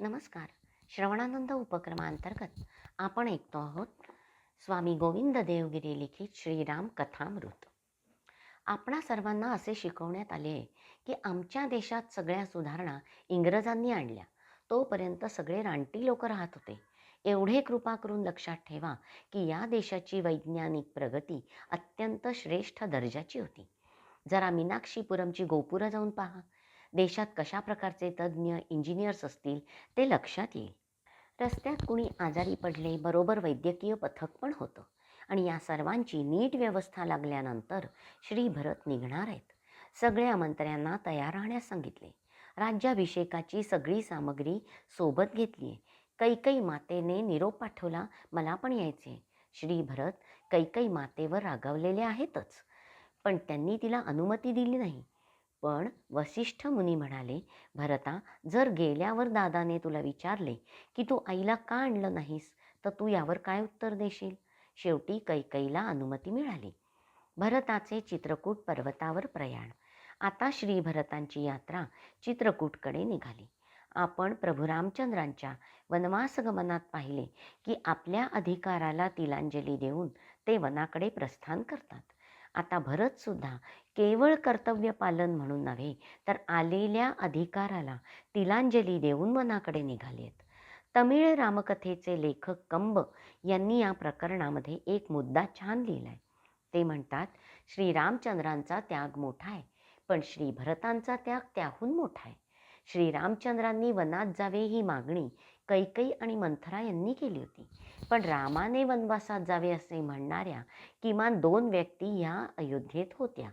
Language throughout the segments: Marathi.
नमस्कार. श्रवणानंद उपक्रमांतर्गत आपण ऐकतो आहोत स्वामी गोविंद देवगिरी लिखित श्रीराम कथामृत. आपणा सर्वांना असे शिकवण्यात आले आहे की आमच्या देशात सगळ्या सुधारणा इंग्रजांनी आणल्या. तोपर्यंत सगळे रानटी लोक राहत होते. एवढे कृपा करून लक्षात ठेवा की या देशाची वैज्ञानिक प्रगती अत्यंत श्रेष्ठ दर्जाची होती. जरा मीनाक्षीपुरमची गोपुरं जाऊन पहा. देशात कशा प्रकारचे तज्ज्ञ इंजिनियर्स असतील ते लक्षात येईल. रस्त्यात कुणी आजारी पडले बरोबर वैद्यकीय पथक पण होतं. आणि या सर्वांची नीट व्यवस्था लागल्यानंतर श्री भरत निघणार आहेत. सगळ्या मंत्र्यांना तयार राहण्यास सांगितले. राज्याभिषेकाची सगळी सामग्री सोबत घेतली आहे कैकई मातेने निरोप पाठवला मला पण यायचे श्री भरत कैकई मातेवर रागावलेले आहेतच. पण त्यांनी तिला अनुमती दिली नाही. पण वसिष्ठ मुनी म्हणाले भरता जर गेल्यावर दादाने तुला विचारले की तू आईला का आणलं नाहीस तर तू यावर काय उत्तर देशील शेवटी कैकईला अनुमती मिळाली. भरताचे चित्रकूट पर्वतावर प्रयाण. आता श्री भरतांची यात्रा चित्रकूटकडे निघाली. आपण प्रभू रामचंद्रांच्या वनवासगमनात पाहिले की आपल्या अधिकाराला तिलांजली देऊन ते वनाकडे प्रस्थान करतात. आता भरतसुद्धा केवळ कर्तव्यपालन म्हणून नव्हे तर आलेल्या अधिकाराला तिलांजली देऊन वनाकडे निघालेत. तमिळ रामकथेचे लेखक कंब यांनी या प्रकरणामध्ये एक मुद्दा छान लिहिला आहे ते म्हणतात श्रीरामचंद्रांचा त्याग मोठा आहे पण श्री भरतांचा त्याग त्याहून मोठा आहे. श्रीरामचंद्रांनी वनात जावे ही मागणी कैकई आणि मंथरा यांनी केली होती. पण रामाने वनवासात जावे असे म्हणणाऱ्या किमान दोन व्यक्ती ह्या अयोध्येत होत्या.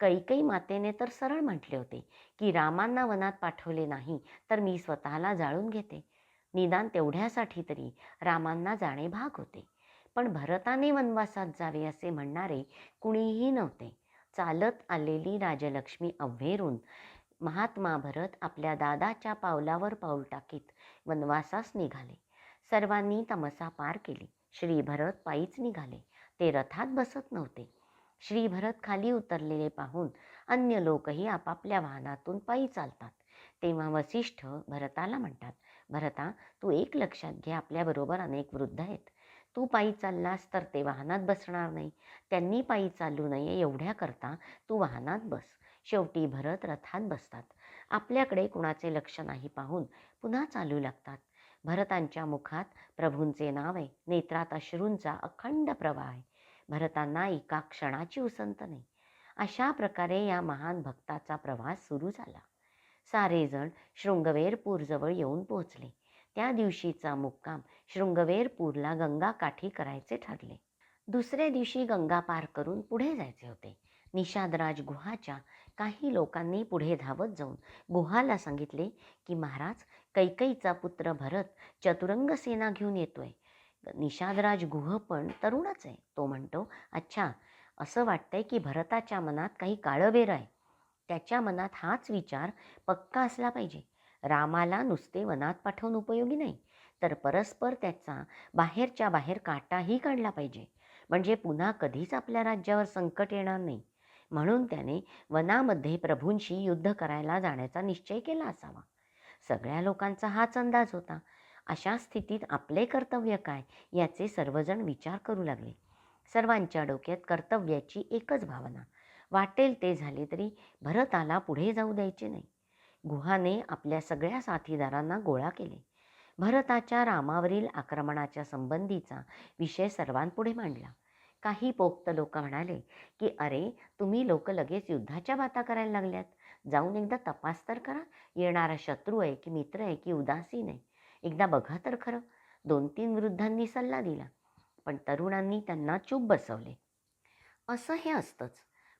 कैकई मातेने तर सरळ म्हटले होते की रामांना वनात पाठवले नाही तर मी स्वतःला जाळून घेते. निदान तेवढ्यासाठी तरी रामांना जाणे भाग होते. पण भरताने वनवासात जावे असे म्हणणारे कुणीही नव्हते. चालत आलेली राजलक्ष्मी अव्हेरून महात्मा भरत आपल्या दादाच्या पावलावर पाऊल टाकीत वनवासास निघाले. सर्वांनी तमसा पार केली. श्री भरत पायीच निघाले. ते रथात बसत नव्हते. श्री भरत खाली उतरलेले पाहून अन्य लोकही आपापल्या वाहनातून पायी चालतात. तेव्हा वसिष्ठ भरताला म्हणतात भरता तू एक लक्षात घे आपल्याबरोबर अनेक वृद्ध आहेत. तू पायी चाललास तर ते वाहनात बसणार नाही. त्यांनी पायी चालू नये एवढ्याकरता तू वाहनात बस. शेवटी भरत रथात बसतात. आपल्याकडे कुणाचे लक्ष नाही पाहून पुन्हा चालू लागतात. भरतांच्या मुखात प्रभूंचे नाव आहे. नेत्रात अश्रूंचा अखंड प्रवाह आहे. भरतांना एका क्षणाची उसंत नाही. अशा प्रकारे या महान भक्ताचा प्रवास सुरू झाला. सारेजण शृंगवेरपूरजवळ येऊन पोहोचले. त्या दिवशीचा मुक्काम शृंगवेरपूरला गंगा काठी करायचे ठरले. दुसऱ्या दिवशी गंगा पार करून पुढे जायचे होते. निषादराज गुहाच्या काही लोकांनी पुढे धावत जाऊन गुहाला सांगितले की महाराज कैकईचा पुत्र भरत चतुरंग सेना घेऊन येतोय. निषादराज गुह पण तरुणच आहे. तो म्हणतो अच्छा असं वाटतंय की भरताच्या मनात काही काळबेर आहे. त्याच्या मनात हाच विचार पक्का असला पाहिजे. रामाला नुसते वनात पाठवून उपयोगी नाही तर परस्पर त्याचा बाहेरच्या बाहेर काटाही काढला पाहिजे. म्हणजे पुन्हा कधीच आपल्या राज्यावर संकट येणार नाही. म्हणून त्याने वनामध्ये प्रभूंशी युद्ध करायला जाण्याचा निश्चय केला असावा. सगळ्या लोकांचा हाच अंदाज होता. अशा स्थितीत आपले कर्तव्य काय याचे सर्वजण विचार करू लागले. सर्वांच्या डोक्यात कर्तव्याची एकच भावना वाटेल ते झाले तरी भरताला पुढे जाऊ द्यायचे नाही. गुहाने आपल्या सगळ्या साथीदारांना गोळा केले. भरताच्या रामावरील आक्रमणाच्या संबंधीचा विषय सर्वांपुढे मांडला. काही पोक्त लोक म्हणाले की अरे तुम्ही लोक लगेच युद्धाच्या बाता करायला लागल्यात. जाऊन एकदा तपास तर करा. येणारा शत्रू आहे की मित्र आहे की उदासीन आहे. एकदा बघा तर खरं. दोन तीन वृद्धांनी सल्ला दिला पण तरुणांनी त्यांना चूप बसवले. असं हे असतंच.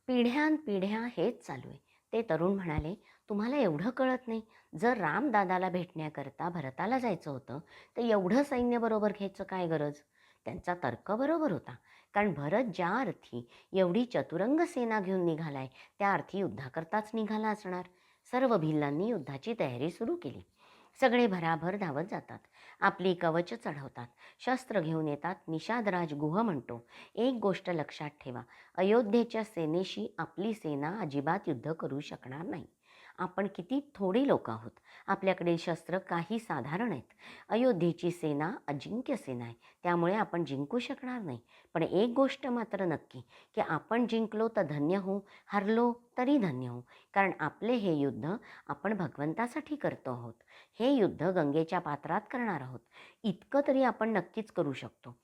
पिढ्यान पिढ्या हेच चालू आहे. ते तरुण म्हणाले तुम्हाला एवढं कळत नाही. जर रामदादाला भेटण्याकरता भरताला जायचं होतं तर एवढं सैन्य बरोबर घ्यायचं काय गरज? त्यांचा तर्क बरोबर होता. कारण भरत ज्या अर्थी एवढी चतुरंग सेना घेऊन निघालाय त्या अर्थी युद्धाकरताच निघाला असणार. सर्व भिल्लांनी युद्धाची तयारी सुरू केली. सगळे भराभर धावत जातात. आपली कवच चढवतात. शस्त्र घेऊन येतात. निषादराज गुह म्हणतो. एक गोष्ट लक्षात ठेवा. अयोध्येच्या सेनेशी आपली सेना अजिबात युद्ध करू शकणार नाही. आपण किती थोडी लोक आहोत. आपल्याकडे शस्त्र काही साधारण आहेत. अयोध्येची सेना अजिंक्य सेना आहे. त्यामुळे आपण जिंकू शकणार नाही. पण एक गोष्ट मात्र नक्की की आपण जिंकलो तर धन्य होऊ हरलो तरी धन्य होऊ. कारण आपले हे युद्ध आपण भगवंतासाठी करतो आहोत. हे युद्ध गंगेच्या पात्रात करणार आहोत. इतकं तरी आपण नक्कीच करू शकतो.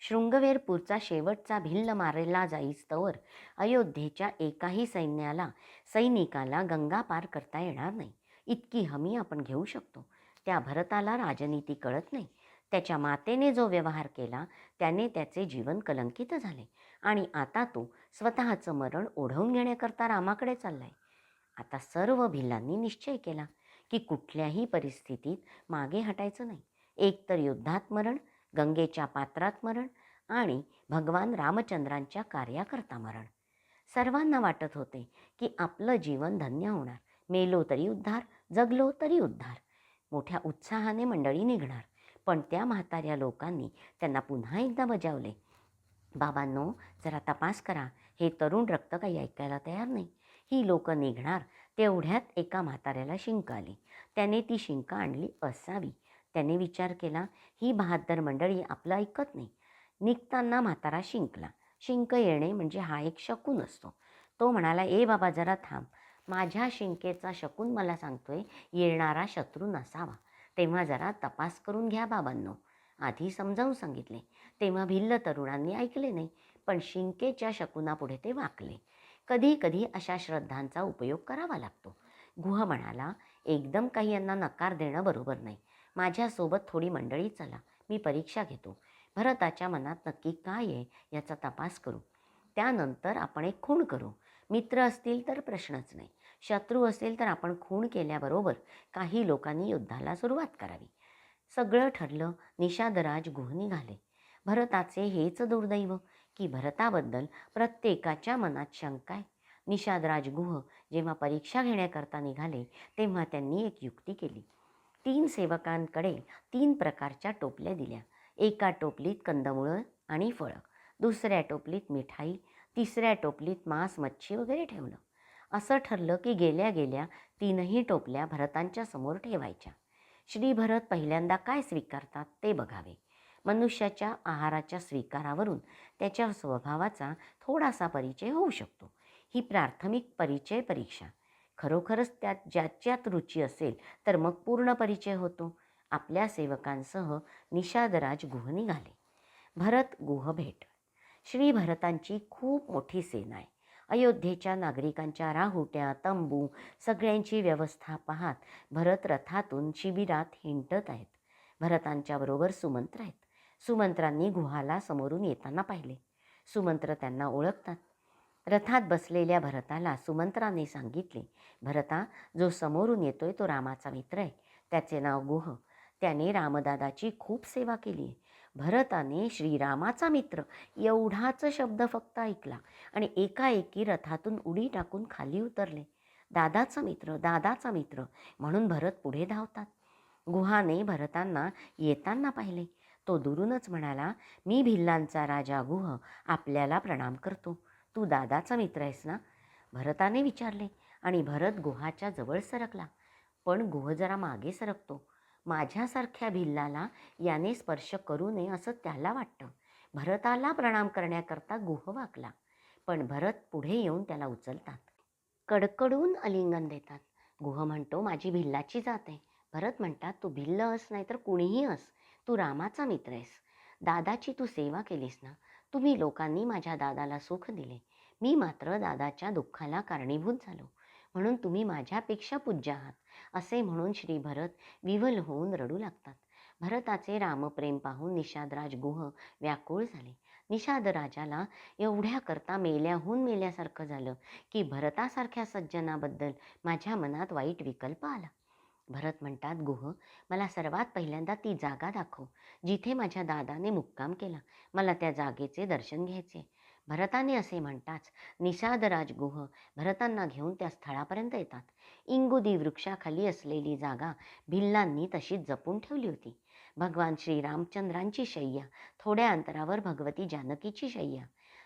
शृंगवेरपूरचा शेवटचा भिल्ल मारला जाईस्तवर अयोध्येच्या एकाही सैन्याला सैनिकाला गंगा पार करता येणार नाही. इतकी हमी आपण घेऊ शकतो. त्या भरताला राजनीती कळत नाही. त्याच्या मातेने जो व्यवहार केला त्याने त्याचे जीवन कलंकित झाले. आणि आता तो स्वतःचं मरण ओढवून घेण्याकरता रामाकडे चाललाय. आता सर्व भिल्लांनी निश्चय केला की कुठल्याही परिस्थितीत मागे हटायचं नाही. एकतर युद्धात मरण गंगेच्या पात्रात मरण आणि भगवान रामचंद्रांच्या कार्याकरता मरण. सर्वांना वाटत होते की आपलं जीवन धन्य होणार. मेलो तरी उद्धार जगलो तरी उद्धार. मोठ्या उत्साहाने मंडळी निघणार. पण त्या म्हाताऱ्या लोकांनी त्यांना पुन्हा एकदा बजावले. बाबांनो जरा तपास करा. हे तरुण रक्त काही ऐकायला तयार नाही. ही लोक निघणार तेवढ्यात एका म्हाताऱ्याला शिंक आली. त्याने ती शिंक आणली असावी. त्याने विचार केला ही बहाद्दर मंडळी आपलं ऐकत नाही. निघताना म्हातारा शिंकला. शिंक येणे म्हणजे हा एक शकून असतो. तो म्हणाला ए बाबा जरा थांब. माझ्या शिंकेचा शकून मला सांगतोय येणारा शत्रू नसावा. तेव्हा जरा तपास करून घ्या बाबांनो. आधी समजावून सांगितले. तेव्हा भिल्ल तरुणांनी ऐकले नाही पण शिंकेच्या शकुनापुढे ते वाकले. कधी कधी अशा श्रद्धांचा उपयोग करावा लागतो. गुह म्हणाला एकदम काही यांना नकार देणं बरोबर नाही. माझ्यासोबत थोडी मंडळी चला मी परीक्षा घेतो. भरताच्या मनात नक्की काय आहे याचा तपास करू. त्यानंतर आपण एक खूण करू. मित्र असतील तर प्रश्नच नाही. शत्रू असेल तर आपण खूण केल्याबरोबर काही लोकांनी युद्धाला सुरुवात करावी. सगळं ठरलं निषादराज गुह निघाले. भरताचे हेच दुर्दैव की भरताबद्दल प्रत्येकाच्या मनात शंका आहे. निषादराज गुह जेव्हा परीक्षा घेण्याकरता निघाले तेव्हा त्यांनी एक युक्ती केली. तीन सेवकांकडे तीन प्रकारच्या टोपल्या दिल्या. एका टोपलीत कंदमुळं आणि फळं दुसऱ्या टोपलीत मिठाई तिसऱ्या टोपलीत मांस मच्छी वगैरे ठेवलं. असं ठरलं की गेल्या गेल्या तीनही टोपल्या भरतांच्या समोर ठेवायच्या. श्री भरत पहिल्यांदा काय स्वीकारतात ते बघावे. मनुष्याच्या आहाराच्या स्वीकारावरून त्याच्या स्वभावाचा थोडासा परिचय होऊ शकतो. ही प्राथमिक परिचय परीक्षा. खरोखरच त्यात ज्याच्यात रुची असेल तर मग पूर्ण परिचय होतो. आपल्या सेवकांसह निषादराज गुह निघाले. भरत गुह भेट. श्री भरतांची खूप मोठी सेना आहे. अयोध्येच्या नागरिकांच्या राहुट्या तंबू सगळ्यांची व्यवस्था पाहात भरत रथातून शिबिरात हिंटत आहेत. भरतांच्या बरोबर सुमंत्र आहेत. सुमंत्रांनी गुहाला समोरून येताना पाहिले. सुमंत्र त्यांना ओळखतात. रथात बसलेल्या भरताला सुमंत्राने सांगितले भरता जो समोरून येतोय तो रामाचा मित्र आहे. त्याचे नाव गुह. त्याने रामदादाची खूप सेवा केली आहे. भरताने श्रीरामाचा मित्र एवढाच शब्द फक्त ऐकला आणि एकाएकी रथातून उडी टाकून खाली उतरले. दादाचा मित्र दादाचा मित्र म्हणून भरत पुढे धावतात. गुहाने भरतांना येताना पाहिले. तो दुरूनच म्हणाला मी भिल्लांचा राजा गुह आपल्याला प्रणाम करतो. तू दादाचा मित्र आहेस ना? भरताने विचारले आणि भरत गुहाच्या जवळ सरकला. पण गुह जरा मागे सरकतो. माझ्यासारख्या भिल्लाला याने स्पर्श करू नये असं त्याला वाटतं. भरताला प्रणाम करण्याकरता गुह वाकला. पण भरत पुढे येऊन त्याला उचलतात. कडकडून अलिंगन देतात. गुह म्हणतो माझी भिल्लाची जात आहे. भरत म्हणतात तू भिल्ल अस नाही तर कुणीही अस. तू रामाचा मित्र आहेस. दादाची तू सेवा केलीस ना? तुम्ही लोकांनी माझ्या दादाला सुख दिले. मी मात्र दादाच्या दुःखाला कारणीभूत झालो. म्हणून तुम्ही माझ्यापेक्षा पूज्य आहात असे म्हणून श्री भरत विवल होऊन रडू लागतात. भरताचे रामप्रेम पाहून निषादराज गुह व्याकुळ झाले. निषाद राजाला एवढ्या करता मेल्याहून मेल्यासारखं झालं की भरतासारख्या सज्जनाबद्दल माझ्या मनात वाईट विकल्प आला. भरत म्हणतात गुह मला सर्वात पहिल्यांदा ती जागा दाखव जिथे माझ्या दादाने मुक्काम केला मला त्या जागेचे दर्शन घ्यायचे. भरताने असे म्हणताच निषादराज गुह भरतांना घेऊन त्या स्थळापर्यंत येतात. इंगुदी वृक्षाखाली असलेली जागा भिल्लांनी तशीच जपून ठेवली होती. भगवान श्रीरामचंद्रांची शय्या थोड्या अंतरावर भगवती जानकीची शय्या.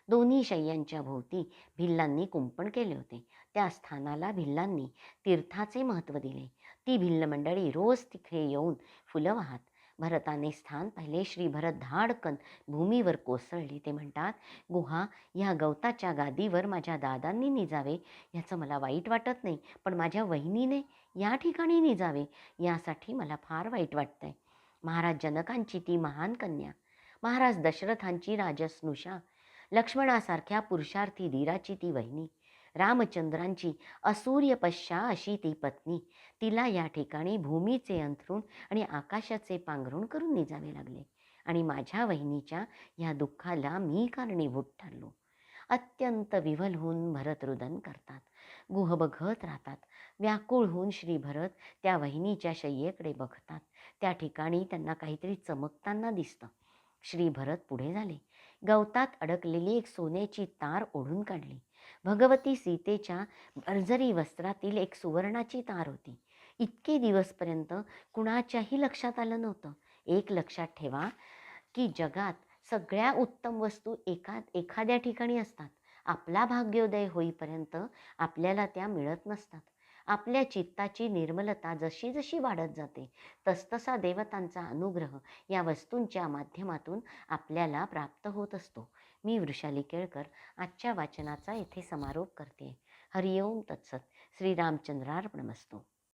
दोन्ही शय्यांच्या भोवती भिल्लांनी कुंपण केले होते. त्या स्थानाला भिल्लांनी तीर्थाचे महत्त्व दिले. ती भिल्ल मंडळी रोज तिकडे येऊन फुलं वाहत. भरताने स्थान पाहिले श्री भरत धाडकन भूमीवर कोसळली. ते म्हणतात गुहा ह्या गवताच्या गादीवर माझ्या दादांनी निजावे. याचं मला वाईट वाटत नाही पण माझ्या वहिनीने या ठिकाणी निजावे. यासाठी मला फार वाईट वाटतंय. महाराज जनकांची ती महान कन्या. महाराज दशरथांची राजस्नुषा. लक्ष्मणासारख्या पुरुषार्थी धीराची ती वहिनी. रामचंद्रांची असूर्य पश्चा अशी ती पत्नी. तिला या ठिकाणी भूमीचे अंथरूण आणि आकाशाचे पांघरूण करून निजावे लागले. आणि माझ्या वहिनीच्या या दुःखाला मी कारणीभूत ठरलो? अत्यंत विव्हल होऊन भरत रुदन करतात. गुह बघत राहतात. व्याकुळ होऊन श्री भरत त्या वहिनीच्या शय्येकडे बघतात. त्या ठिकाणी त्यांना काहीतरी चमकताना दिसतं. श्री भरत पुढे झाले. गवतात अडकलेली एक सोन्याची तार ओढून काढली. भगवती सीतेच्या भरजरी वस्त्रातील एक सुवर्णाची तार होती. इतके दिवसपर्यंत कुणाच्याही लक्षात आलं नव्हतं. एक लक्षात ठेवा की जगात सगळ्या उत्तम वस्तू एका एखाद्या ठिकाणी असतात. आपला भाग्योदय होईपर्यंत आपल्याला त्या मिळत नसतात. आपल्या चित्ताची निर्मलता जशी जशी वाढत जाते तसतसा देवतांचा अनुग्रह या वस्तूंच्या माध्यमातून आपल्याला प्राप्त होत असतो. मी वृषाली केळकर आजच्या वाचनाचा येथे समारोप करते. हरिओम तत्सत. श्रीरामचंद्रार्पणमस्तू.